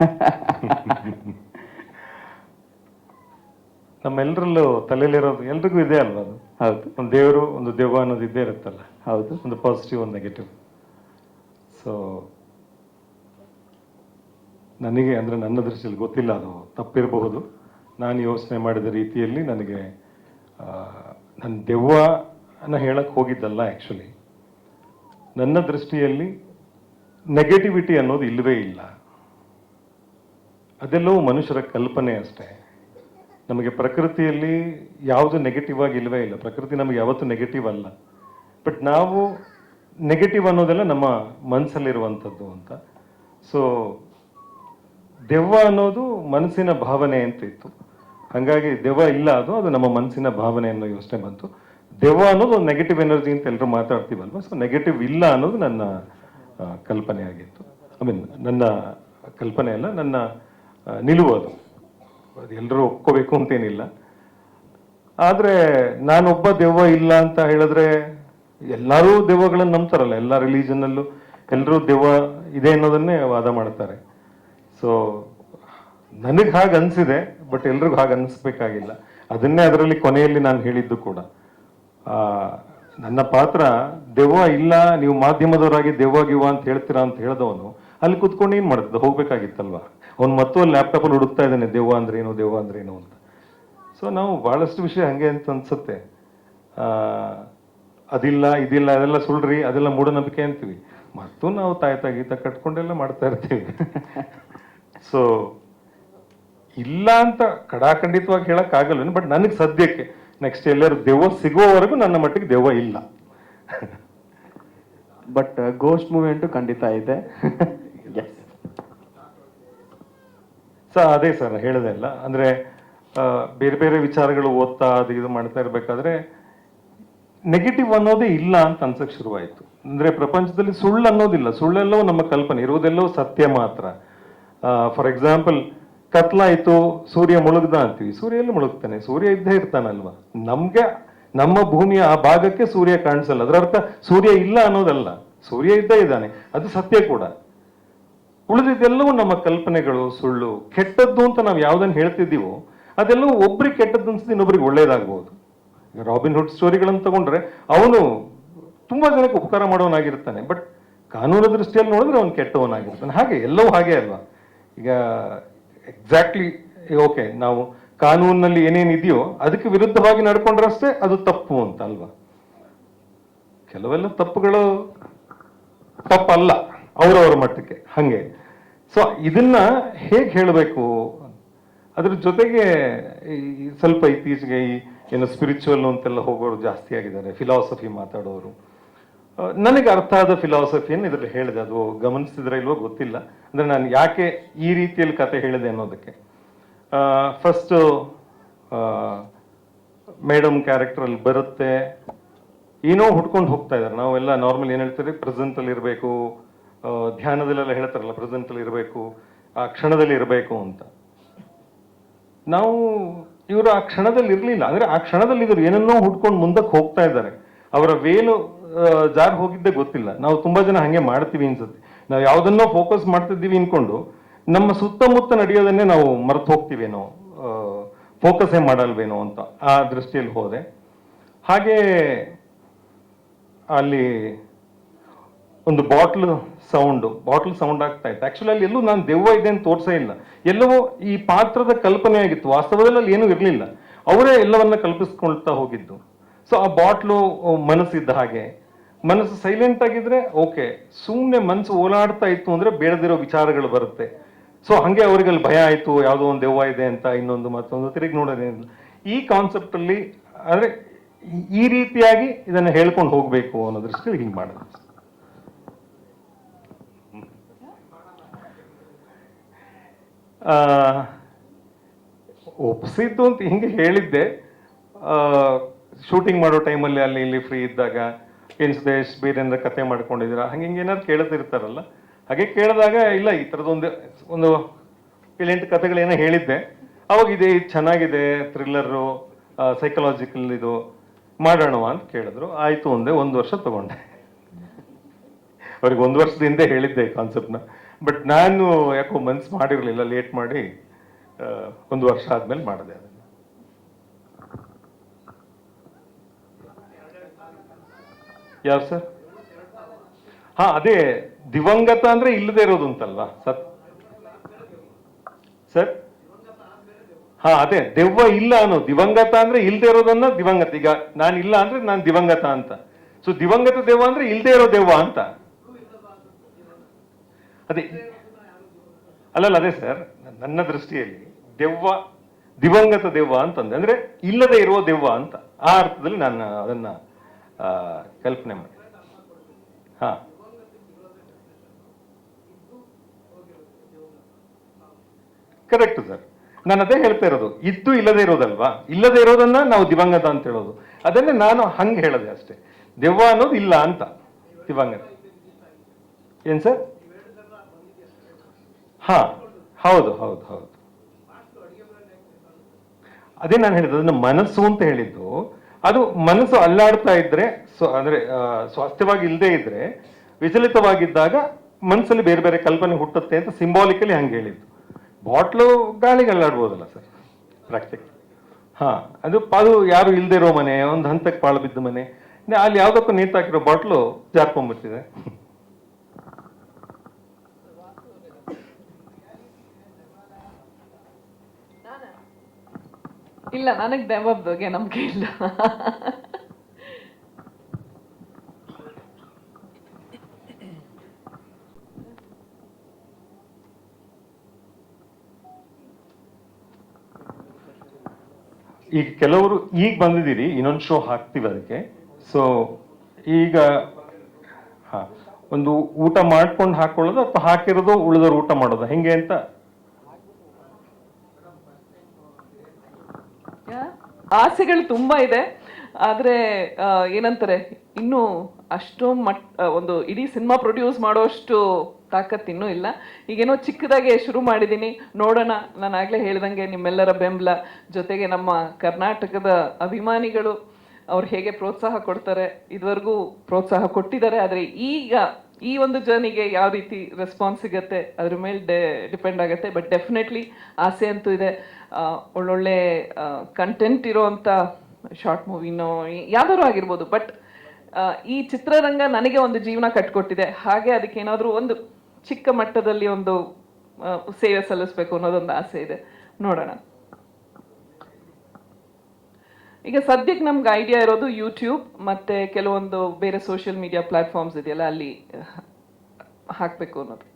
ನಮ್ಮೆಲ್ಲರಲ್ಲೂ ತಲೆಯಲ್ಲಿರೋದು ಎಲ್ರಿಗೂ ಇದೆ ಅಲ್ವಾ ಅದು? ಹೌದು. ಒಂದು ದೇವರು ಒಂದು ದೆವ್ವ ಅನ್ನೋದು ಇದ್ದೇ ಇರುತ್ತಲ್ಲ? ಹೌದು. ಒಂದು ಪಾಸಿಟಿವ್ ಒಂದು ನೆಗೆಟಿವ್ ಸೊ ನನಗೆ ಅಂದರೆ ನನ್ನ ದೃಷ್ಟಿಯಲ್ಲಿ ಗೊತ್ತಿಲ್ಲ ಅದು ತಪ್ಪಿರಬಹುದು. ನಾನು ಯೋಚನೆ ಮಾಡಿದ ರೀತಿಯಲ್ಲಿ ನನಗೆ ನನ್ನ ದೆವ್ವ ಅನ್ನ ಹೇಳಕ್ಕೆ ಹೋಗಿದ್ದಲ್ಲ ಆ್ಯಕ್ಚುಲಿ ನನ್ನ ದೃಷ್ಟಿಯಲ್ಲಿ ನೆಗೆಟಿವಿಟಿ ಅನ್ನೋದು ಇಲ್ಲವೇ ಇಲ್ಲ. ಅದೆಲ್ಲವೂ ಮನುಷ್ಯರ ಕಲ್ಪನೆ ಅಷ್ಟೇ. ನಮಗೆ ಪ್ರಕೃತಿಯಲ್ಲಿ ಯಾವುದು ನೆಗೆಟಿವ್ ಆಗಿ ಇಲ್ಲವೇ ಇಲ್ಲ. ಪ್ರಕೃತಿ ನಮಗೆ ಯಾವತ್ತೂ ನೆಗೆಟಿವ್ ಅಲ್ಲ. ಬಟ್ ನಾವು ನೆಗೆಟಿವ್ ಅನ್ನೋದೆಲ್ಲ ನಮ್ಮ ಮನಸ್ಸಲ್ಲಿರುವಂಥದ್ದು ಅಂತ. ಸೊ ದೆವ್ವ ಅನ್ನೋದು ಮನಸ್ಸಿನ ಭಾವನೆ ಅಂತ ಇತ್ತು. ಹಾಗಾಗಿ ದೆವ್ವ ಇಲ್ಲ ಅದು ಅದು ನಮ್ಮ ಮನಸ್ಸಿನ ಭಾವನೆ ಅನ್ನೋ ಯೋಚನೆ ಬಂತು. ದೆವ್ವ ಅನ್ನೋದು ಒಂದು ನೆಗೆಟಿವ್ ಎನರ್ಜಿ ಅಂತ ಎಲ್ಲರೂ ಮಾತಾಡ್ತೀವಲ್ವ? ಸೊ ನೆಗೆಟಿವ್ ಇಲ್ಲ ಅನ್ನೋದು ನನ್ನ ಕಲ್ಪನೆ ಆಗಿತ್ತು. ಐ ಮೀನ್ ನನ್ನ ಕಲ್ಪನೆ ಅಲ್ಲ, ನನ್ನ ನಿಲುವು ಅದು ಎಲ್ಲರೂ ಒಪ್ಕೋಬೇಕು ಅಂತೇನಿಲ್ಲ. ಆದರೆ ನಾನೊಬ್ಬ ದೆವ್ವ ಇಲ್ಲ ಅಂತ ಹೇಳಿದ್ರೆ ಎಲ್ಲರೂ ದೆವ್ವಗಳನ್ನು ನಂಬ್ತಾರಲ್ಲ, ಎಲ್ಲ ರಿಲೀಜನ್ನಲ್ಲೂ ಎಲ್ಲರೂ ದೆವ್ವ ಇದೆ ಅನ್ನೋದನ್ನೇ ವಾದ ಮಾಡ್ತಾರೆ. ಸೊ ನನಗೆ ಹಾಗೆ ಅನಿಸಿದೆ, ಬಟ್ ಎಲ್ರಿಗೂ ಹಾಗೆ ಅನಿಸ್ಬೇಕಾಗಿಲ್ಲ. ಅದನ್ನೇ ಅದರಲ್ಲಿ ಕೊನೆಯಲ್ಲಿ ನಾನು ಹೇಳಿದ್ದು ಕೂಡ. ನನ್ನ ಪಾತ್ರ ದೆವ್ವ ಇಲ್ಲ, ನೀವು ಮಾಧ್ಯಮದವರಾಗಿ ದೆವ್ವ ಗಿವ್ವ ಅಂತ ಹೇಳ್ತೀರಾ ಅಂತ ಹೇಳಿದವನು, ಅಲ್ಲಿ ಕುತ್ಕೊಂಡು ಏನು ಮಾಡ್ತಿದ್ದ ಹೋಗ್ಬೇಕಾಗಿತ್ತಲ್ವಾ? ಅವ್ನು ಮತ್ತೊಂದು ಲ್ಯಾಪ್ಟಾಪಲ್ಲಿ ಹುಡುಕ್ತಾ ಇದ್ದಾನೆ, ದೆವ್ವ ಅಂದ್ರೇನು ಏನು, ದೆವ್ವ ಅಂದ್ರೆ ಏನು ಅಂತ. ಸೊ ನಾವು ಬಹಳಷ್ಟು ವಿಷಯ ಹಂಗೆ ಅಂತ ಅನ್ಸುತ್ತೆ. ಅದಿಲ್ಲ, ಇದಿಲ್ಲ, ಅದೆಲ್ಲ ಸುಳ್ರಿ ಅದೆಲ್ಲ ಮೂಢನಂಬಿಕೆ ಅಂತೀವಿ. ಮತ್ತು ನಾವು ತಾಯ್ತ ಗೀತ ಕಟ್ಕೊಂಡೆಲ್ಲ ಮಾಡ್ತಾ ಇರ್ತೀವಿ. ಸೊ ಇಲ್ಲ ಅಂತ ಕಡಾಖಂಡಿತವಾಗಿ ಹೇಳಕ್ ಆಗಲ್ಲ ಬಟ್ ನನಗೆ ಸದ್ಯಕ್ಕೆ ನೆಕ್ಸ್ಟ್ ಎಲ್ಲರೂ ದೆವ್ವ ಸಿಗುವವರೆಗೂ ನನ್ನ ಮಟ್ಟಿಗೆ ದೆವ್ವ ಇಲ್ಲ. ಬಟ್ ಗೋಸ್ಟ್ ಮೂವಿ ಅಂತೂ ಖಂಡಿತ ಇದೆ. ಎಸ್ ಸೊ, ಅದೇ ಸರ್ ಹೇಳದೆ ಅಲ್ಲ ಅಂದ್ರೆ ಬೇರೆ ಬೇರೆ ವಿಚಾರಗಳು ಓದ್ತಾ ಅದು ಇದು ಮಾಡ್ತಾ ಇರ್ಬೇಕಾದ್ರೆ ನೆಗೆಟಿವ್ ಅನ್ನೋದೇ ಇಲ್ಲ ಅಂತ ಅನ್ಸಕ್ ಶುರುವಾಯಿತು. ಅಂದ್ರೆ, ಪ್ರಪಂಚದಲ್ಲಿ ಸುಳ್ಳು ಅನ್ನೋದಿಲ್ಲ. ಸುಳ್ಳೆಲ್ಲವೂ ನಮ್ಮ ಕಲ್ಪನೆ ಇರುವುದೆಲ್ಲವೂ ಸತ್ಯ ಮಾತ್ರ. ಫಾರ್ ಎಕ್ಸಾಂಪಲ್ ಕತ್ಲಾಯ್ತು, ಸೂರ್ಯ ಮುಳುಗ್ದ ಅಂತೀವಿ. ಸೂರ್ಯ ಎಲ್ಲಿ ಮುಳುಗ್ತಾನೆ? ಸೂರ್ಯ ಇದ್ದೇ ಇರ್ತಾನಲ್ವಾ? ನಮ್ಗೆ, ನಮ್ಮ ಭೂಮಿಯ ಆ ಭಾಗಕ್ಕೆ ಸೂರ್ಯ ಕಾಣಿಸಲ್ಲ. ಅದರ ಅರ್ಥ ಸೂರ್ಯ ಇಲ್ಲ ಅನ್ನೋದಲ್ಲ. ಸೂರ್ಯ ಇದ್ದೇ ಇದ್ದಾನೆ. ಅದು ಸತ್ಯ ಕೂಡ. ಉಳಿದಿದ್ದೆಲ್ಲವೂ ನಮ್ಮ ಕಲ್ಪನೆಗಳು, ಸುಳ್ಳು, ಕೆಟ್ಟದ್ದು ಅಂತ ನಾವು ಯಾವುದನ್ನು ಹೇಳ್ತಿದ್ದೀವೋ, ಅದೆಲ್ಲವೂ ಒಬ್ರಿಗೆ ಕೆಟ್ಟದ್ದು ಅನ್ಸುತ್ತೆ ಇನ್ನೊಬ್ರಿಗೆ ಒಳ್ಳೇದಾಗ್ಬೋದು. ರಾಬಿನ್ ಹುಡ್ ಸ್ಟೋರಿಗಳನ್ನು ತಗೊಂಡ್ರೆ ಅವನು ತುಂಬ ಜನಕ್ಕೆ ಉಪಕಾರ ಮಾಡೋನಾಗಿರ್ತಾನೆ ಬಟ್ ಕಾನೂನು ದೃಷ್ಟಿಯಲ್ಲಿ ನೋಡಿದ್ರೆ ಅವನು ಕೆಟ್ಟವನಾಗಿರ್ತಾನೆ. ಹಾಗೆ ಎಲ್ಲವೂ ಹಾಗೆ ಅಲ್ವಾ? ಈಗ ಎಕ್ಸಾಕ್ಟ್ಲಿ ಓಕೆ, ನಾವು ಕಾನೂನಿನಲ್ಲಿ ಏನೇನಿದೆಯೋ ಅದಕ್ಕೆ ವಿರುದ್ಧವಾಗಿ ನಡ್ಕೊಂಡ್ರಷ್ಟೇ ಅದು ತಪ್ಪು ಅಂತ ಅಲ್ವಾ? ಕೆಲವೆಲ್ಲ ತಪ್ಪುಗಳು ತಪ್ಪಲ್ಲ. ಅವರವರ ಮಟ್ಟಕ್ಕೆ, ಹಂಗೆ. ಸೊ ಇದನ್ನ ಹೇಗೆ ಹೇಳಬೇಕು? ಅದ್ರ ಜೊತೆಗೆ ಈ ಸ್ವಲ್ಪ ಇತ್ತೀಚೆಗೆ ಈ ಏನು ಸ್ಪಿರಿಚುವಲ್ ಅಂತೆಲ್ಲ ಹೋಗೋರು ಜಾಸ್ತಿ ಆಗಿದ್ದಾರೆ ಫಿಲಾಸಫಿ ಮಾತಾಡೋರು. ನನಗೆ ಅರ್ಥ ಆದ ಫಿಲಾಸಫಿಯನ್ನು ಇದರಲ್ಲಿ ಹೇಳಿದೆ. ಅದು ಗಮನಿಸಿದ್ರೆ ಇಲ್ವೋ ಗೊತ್ತಿಲ್ಲ. ಅಂದ್ರೆ ನಾನು ಯಾಕೆ ಈ ರೀತಿಯಲ್ಲಿ ಕತೆ ಹೇಳಿದೆ ಅನ್ನೋದಕ್ಕೆ. ಫಸ್ಟ್ ಮೇಡಮ್ ಕ್ಯಾರೆಕ್ಟ್ರಲ್ಲಿ ಬರುತ್ತೆ. ಏನೋ ಹುಡ್ಕೊಂಡು ಹೋಗ್ತಾ ಇದ್ದಾರೆ. ನಾವೆಲ್ಲ ನಾರ್ಮಲ್ ಏನು ಹೇಳ್ತೀರಿ? ಪ್ರೆಸೆಂಟ್ ಅಲ್ಲಿ ಇರಬೇಕು ಧ್ಯಾನದಲ್ಲೆಲ್ಲ ಹೇಳ್ತಾರಲ್ಲ, ಪ್ರೆಸೆಂಟಲ್ಲಿ ಇರಬೇಕು, ಆ ಕ್ಷಣದಲ್ಲಿ ಇರಬೇಕು ಅಂತ. ನಾವು ಇವರು ಆ ಕ್ಷಣದಲ್ಲಿ ಇರಲಿಲ್ಲ. ಅಂದ್ರೆ ಆ ಕ್ಷಣದಲ್ಲಿ ಇವರು ಏನನ್ನೋ ಹುಡ್ಕೊಂಡು ಮುಂದಕ್ಕೆ ಹೋಗ್ತಾ ಇದ್ದಾರೆ. ಅವರ ವೇಲು ಜಾರ್ ಹೋಗಿದ್ದೇ ಗೊತ್ತಿಲ್ಲ. ನಾವು ತುಂಬಾ ಜನ ಹಾಗೆ ಮಾಡ್ತೀವಿ ಅನ್ಸುತ್ತೆ. ನಾವು ಯಾವುದನ್ನೋ ಫೋಕಸ್ ಮಾಡ್ತಿದ್ದೀವಿ ಅನ್ಕೊಂಡು, ನಮ್ಮ ಸುತ್ತಮುತ್ತ ನಡೆಯೋದನ್ನೇ ನಾವು ಮರೆತು ಹೋಗ್ತೀವೇನೋ ಫೋಕಸೇ ಮಾಡಲ್ವೇನೋ ಅಂತ ಆ ದೃಷ್ಟಿಯಲ್ಲಿ ಹೋದೆ. ಹಾಗೆ ಅಲ್ಲಿ ಒಂದು ಬಾಟ್ಲ್ ಸೌಂಡ್ ಬಾಟ್ಲ್ ಸೌಂಡ್ ಆಗ್ತಾ ಇತ್ತು. ಆಕ್ಚುಲಿ ಅಲ್ಲಿ ಎಲ್ಲೂ ನಾನು ದೆವ್ವ ಇದೆ ಅಂತ ತೋರ್ಸೇ ಇಲ್ಲ. ಎಲ್ಲವೂ ಈ ಪಾತ್ರದ ಕಲ್ಪನೆ ಆಗಿತ್ತು. ವಾಸ್ತವದಲ್ಲಿ ಅಲ್ಲಿ ಏನೂ ಇರಲಿಲ್ಲ. ಅವರೇ ಎಲ್ಲವನ್ನ ಕಲ್ಪಿಸ್ಕೊಳ್ತಾ ಹೋಗಿದ್ದು. ಸೊ ಆ ಬಾಟ್ಲು ಮನಸ್ಸಿದ್ದ ಹಾಗೆ. ಮನಸ್ಸು ಸೈಲೆಂಟ್ ಆಗಿದ್ರೆ ಓಕೆ ಸುಮ್ಮನೆ ಮನಸ್ಸು ಓಲಾಡ್ತಾ ಇತ್ತು ಅಂದ್ರೆ ಬೇಡದಿರೋ ವಿಚಾರಗಳು ಬರುತ್ತೆ. ಸೊ ಹಂಗೆ ಅವ್ರಿಗೆ ಅಲ್ಲಿ ಭಯ ಆಯಿತು, ಯಾವುದೋ ಒಂದು ದೆವ್ವ ಇದೆ ಅಂತ ಇನ್ನೊಂದು ಮತ್ತೊಂದು ತಿರುಗಿ ನೋಡೋದೇ ಈ ಕಾನ್ಸೆಪ್ಟ್ ಅಲ್ಲಿ ಅಂದ್ರೆ ಈ- ಈ ರೀತಿಯಾಗಿ ಇದನ್ನ ಹೇಳ್ಕೊಂಡು ಹೋಗ್ಬೇಕು ಅನ್ನೋ ದೃಷ್ಟಿಯಲ್ಲಿ ಹಿಂಗೆ ಮಾಡೋದು ಆ, ಒಪ್ಸಿದ್ದು ಅಂತ ಹಿಂಗೆ ಹೇಳಿದ್ದೆ. ಶೂಟಿಂಗ್ ಮಾಡೋ ಟೈಮಲ್ಲಿ ಅಲ್ಲಿ ಇಲ್ಲಿ ಫ್ರೀ ಇದ್ದಾಗ ಏನು ಸುದೇಶ್ ಬೇರೆ ಏನಾರ ಕತೆ ಮಾಡ್ಕೊಂಡಿದ್ದೀರಾ? ಹಂಗೆ ಹಿಂಗೆ ಏನಾದ್ರು ಕೇಳ್ತಿರ್ತಾರಲ್ಲ. ಹಾಗೆ ಕೇಳಿದಾಗ ಇಲ್ಲ ಈ ಥರದೊಂದು ಒಂದು ಏಳೆಂಟು ಕತೆಗಳೇನೋ ಹೇಳಿದ್ದೆ. ಅವಾಗ ಇದೆ ಇದು ಚೆನ್ನಾಗಿದೆ ಥ್ರಿಲ್ಲರು ಸೈಕಲಾಜಿಕಲ್ ಇದು ಮಾಡೋಣ ಅಂತ ಕೇಳಿದ್ರು. ಆಯಿತು ಒಂದೇ ಒಂದು ವರ್ಷ ತಗೊಂಡೆ. ಅವ್ರಿಗೆ ಒಂದು ವರ್ಷದ ಹಿಂದೆ ಹೇಳಿದ್ದೆ ಕಾನ್ಸೆಪ್ಟ್ನ ಬಟ್ ನಾನು ಯಾಕೋ ಮನ್ಸು ಮಾಡಿರಲಿಲ್ಲ ಲೇಟ್ ಮಾಡಿ ಒಂದು ವರ್ಷ ಆದ್ಮೇಲೆ ಮಾಡಿದೆ ಅದನ್ನು. ಯಾವ ಸರ್? ಹಾ, ಅದೇ, ದಿವಂಗತ ಅಂದ್ರೆ ಇಲ್ಲದೆ ಇರೋದು ಅಂತಲ್ವಾ ಸತ್ ಸರ್? ಹಾ, ಅದೇ, ದೆವ್ವ ಇಲ್ಲ ಅನ್ನೋ, ದಿವಂಗತ ಅಂದ್ರೆ ಇಲ್ಲದೆ ಇರೋದನ್ನ ದಿವಂಗತ. ಈಗ ನಾನು ಇಲ್ಲ ಅಂದ್ರೆ ನಾನು ದಿವಂಗತ ಅಂತ. ಸೊ ದಿವಂಗತ ದೆವ್ವ ಅಂದ್ರೆ ಇಲ್ದೇ ಇರೋ ದೆವ್ವ ಅಂತ. ಅದೇ. ಅಲ್ಲಲ್ಲ ಅದೇ ಸರ್. ನನ್ನ ದೃಷ್ಟಿಯಲ್ಲಿ ದೆವ್ವ, ದಿವಂಗತ ದೆವ್ವ ಅಂತಂದೆ. ಅಂದ್ರೆ ಇಲ್ಲದೆ ಇರುವ ದೆವ್ವ ಅಂತ. ಆ ಅರ್ಥದಲ್ಲಿ ನಾನು ಅದನ್ನ ಕಲ್ಪನೆ ಮಾಡಿ ಹಾ. Correct sir. ನಾನು ಅದೇ ಹೇಳ್ತಾ ಇರೋದು. ಇದ್ದು ಇಲ್ಲದೆ ಇರೋದಲ್ವಾ? ಇಲ್ಲದೆ ಇರೋದನ್ನ ನಾವು ದಿವಂಗತ ಅಂತ ಹೇಳೋದು. ಅದನ್ನೇ ನಾನು ಹಂಗೆ ಹೇಳದೆ ಅಷ್ಟೇ. ದೆವ್ವ ಅನ್ನೋದು ಇಲ್ಲ ಅಂತ. ದಿವಂಗತ. ಏನ್ ಸರ್? ಹಾ, ಹೌದು ಹೌದು ಹೌದು. ಅದೇ ನಾನು ಹೇಳಿದ್ದು, ಅದನ್ನ ಮನಸ್ಸು ಅಂತ ಹೇಳಿದ್ದು. ಅದು ಮನಸ್ಸು ಅಲ್ಲಾಡ್ತಾ ಇದ್ರೆ ಅಂದ್ರೆ ಸ್ವಾಸ್ಥ್ಯವಾಗಿ ಇಲ್ಲದೆ ಇದ್ರೆ, ವಿಚಲಿತವಾಗಿದ್ದಾಗ ಮನಸ್ಸಲ್ಲಿ ಬೇರೆ ಬೇರೆ ಕಲ್ಪನೆ ಹುಟ್ಟುತ್ತೆ ಅಂತ ಸಿಂಬಾಲಿಕಲಿ ಹಂಗೆ ಹೇಳಿದ್ದು. ಬಾಟ್ಲು ಗಾಳಿಗೆ ಅಲ್ಲಾಡ್ಬೋದಲ್ಲ ಸರ್ ಪ್ರಾಕ್ಟಿಕ್ ಹಾ, ಅದು ಅದು ಯಾರು ಇಲ್ದೇ ಇರೋ ಮನೆ, ಒಂದು ಹಂತಕ್ಕೆ ಪಾಳು ಬಿದ್ದ ಮನೆ, ಅಲ್ಲಿ ಯಾವ್ದಕ್ಕೂ ನೇತಾಕಿರೋ ಬಾಟ್ಲು ಜಾರ್ಕೊಂಡ್ಬಿಡ್ತಿದೆ ಇಲ್ಲ, ನನಗೆ ದೆವ್ವದ ಬಗ್ಗೆ ನಂಬಿಕೆ ಇಲ್ಲ. ಈಗ ಕೆಲವರು ಈಗ ಬಂದಿದ್ದೀರಿ, ಇನ್ನೊಂದು ಶೋ ಹಾಕ್ತೀವಿ ಅದಕ್ಕೆ. ಸೊ ಈಗ, ಹಾ, ಒಂದು ಊಟ ಮಾಡ್ಕೊಂಡು ಹಾಕೊಳ್ಳೋದು ಅಥವಾ ಹಾಕಿರೋದು ಉಳಿದವ್ರು ಊಟ ಮಾಡೋದು, ಹೆಂಗೆ ಅಂತ ಆಸೆಗಳು ತುಂಬಾ ಇದೆ. ಆದರೆ ಏನಂತಾರೆ, ಇನ್ನು ಅಷ್ಟೊಂದು ಮಟ್ ಒಂದು ಇಡೀ ಸಿನಿಮಾ ಪ್ರೊಡ್ಯೂಸ್ ಮಾಡೋಷ್ಟು ತಾಕತ್ತು ಇನ್ನೂ ಇಲ್ಲ. ಈಗೇನೋ ಚಿಕ್ಕದಾಗೆ ಶುರು ಮಾಡಿದ್ದೀನಿ ನೋಡೋಣ, ನಾನು ಆಗಲೇ ಹೇಳ್ದಂಗೆ ನಿಮ್ಮೆಲ್ಲರ ಬೆಂಬಲ. ಜೊತೆಗೆ ನಮ್ಮ ಕರ್ನಾಟಕದ ಅಭಿಮಾನಿಗಳು, ಅವ್ರು ಹೇಗೆ ಪ್ರೋತ್ಸಾಹ ಕೊಡ್ತಾರೆ, ಇದುವರೆಗೂ ಪ್ರೋತ್ಸಾಹ ಕೊಟ್ಟಿದ್ದಾರೆ. ಆದರೆ ಈಗ ಈ ಒಂದು ಜರ್ನಿಗೆ ಯಾವ ರೀತಿ ರೆಸ್ಪಾನ್ಸ್ ಸಿಗತ್ತೆ, ಅದ್ರ ಮೇಲೆ ಡೆ ಡಿಪೆಂಡ್ ಆಗುತ್ತೆ. ಬಟ್ ಡೆಫಿನೆಟ್ಲಿ ಆಸೆ ಅಂತೂ ಇದೆ. ಒಳ್ಳೊಳ್ಳೆ ಕಂಟೆಂಟ್ ಇರೋವಂಥ ಶಾರ್ಟ್ ಮೂವಿನೋ ಯಾವ್ದಾದ್ರು ಆಗಿರ್ಬೋದು. ಬಟ್ ಈ ಚಿತ್ರರಂಗ ನನಗೆ ಒಂದು ಜೀವನ ಕಟ್ಕೊಟ್ಟಿದೆ. ಹಾಗೆ ಅದಕ್ಕೆ ಏನಾದರೂ ಒಂದು ಚಿಕ್ಕ ಮಟ್ಟದಲ್ಲಿ ಒಂದು ಸೇವೆ ಸಲ್ಲಿಸ್ಬೇಕು ಅನ್ನೋದೊಂದು ಆಸೆ ಇದೆ. ನೋಡೋಣ. ಈಗ ಸದ್ಯಕ್ಕೆ ನಮ್ಗೆ ಐಡಿಯಾ ಇರೋದು ಯೂಟ್ಯೂಬ್ ಮತ್ತೆ ಕೆಲವೊಂದು ಬೇರೆ ಸೋಷಿಯಲ್ ಮೀಡಿಯಾ ಪ್ಲಾಟ್ಫಾರ್ಮ್ಸ್ ಇದೆಯಲ್ಲ ಅಲ್ಲಿ ಹಾಕಬೇಕು ಅನ್ನೋದು.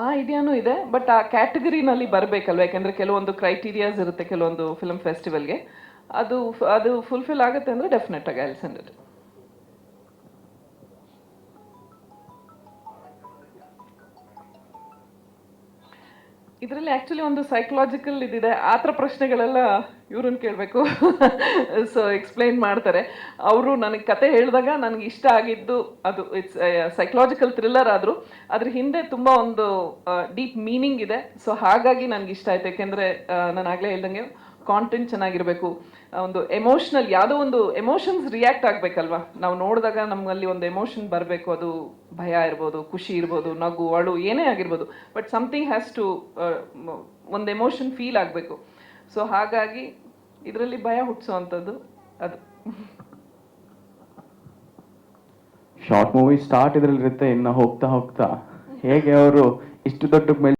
ಆ ಐಡಿಯಾನು ಇದೆ ಬಟ್ ಆ ಕ್ಯಾಟಗರಿನಲ್ಲಿ ಬರಬೇಕಲ್ವ? ಯಾಕಂದ್ರೆ ಕೆಲವೊಂದು ಕ್ರೈಟೀರಿಯಾಸ್ ಇರುತ್ತೆ, ಕೆಲವೊಂದು ಫಿಲ್ಮ್ ಫೆಸ್ಟಿವಲ್ಗೆ ಅದು ಅದು ಫುಲ್ಫಿಲ್ ಆಗುತ್ತೆ ಅಂದ್ರೆ ಡೆಫಿನೆಟ್ ಆಗಿ ಐ ಸೆಂಡ್ ಇಟ್ ಇದರಲ್ಲಿ ಆ್ಯಕ್ಚುಲಿ ಒಂದು ಸೈಕಲಾಜಿಕಲ್ ಇದಿದೆ. ಆ ಥರ ಪ್ರಶ್ನೆಗಳೆಲ್ಲ ಇವ್ರನ್ನ ಕೇಳಬೇಕು. ಸೊ ಎಕ್ಸ್ಪ್ಲೈನ್ ಮಾಡ್ತಾರೆ. ಅವರು ನನಗೆ ಕತೆ ಹೇಳಿದಾಗ ನನಗೆ ಇಷ್ಟ ಆಗಿದ್ದು ಅದು. ಇಟ್ಸ್ ಸೈಕಲಾಜಿಕಲ್ ಥ್ರಿಲ್ಲರ್ ಆದರೂ. ಅದ್ರ ಹಿಂದೆ ತುಂಬ ಒಂದು ಡೀಪ್ ಮೀನಿಂಗ್ ಇದೆ. ಸೊ ಹಾಗಾಗಿ ನನಗೆ ಇಷ್ಟ ಆಯ್ತು. ಯಾಕೆಂದರೆ ನಾನು ಆಗಲೇ ಹೇಳ್ದಂಗೆ ಕಾಂಟೆಂಟ್ ಚೆನ್ನಾಗಿರಬೇಕು. ಒಂದು ಎಮೋಷ್ನಲ್ ಯಾವುದೋ ಒಂದು ಎಮೋಷನ್ಸ್ ರಿಯಾಕ್ಟ್ ಆಗಬೇಕಲ್ವಾ? ನಾವು ನೋಡಿದಾಗ ನಮ್ಮಲ್ಲಿ ಒಂದು ಎಮೋಷನ್ ಬರಬೇಕು, ಅದು ಭಯ ಇರ್ಬೋದು, ಖುಷಿ ಇರ್ಬೋದು, ನಗು, ಅಳು, ಏನೇ ಆಗಿರ್ಬೋದು. ಬಟ್ ಸಮಥಿಂಗ್ ಹ್ಯಾಸ್ ಟು ಒಂದು ಎಮೋಷನ್ ಫೀಲ್ ಆಗಬೇಕು. ಸೊ ಹಾಗಾಗಿ ಇದರಲ್ಲಿ ಭಯ ಹುಟ್ಟಿಸೋವಂಥದ್ದು ಅದು. ಶಾರ್ಟ್ ಮೂವಿ ಸ್ಟಾರ್ಟ್ ಇದ್ರಲ್ಲಿ ಇರುತ್ತೆ ಇನ್ನು ಹೋಗ್ತಾ ಹೋಗ್ತಾ. ಹೇಗೆ ಅವರು ಇಷ್ಟು ದೊಡ್ಡ ಮೇಲೆ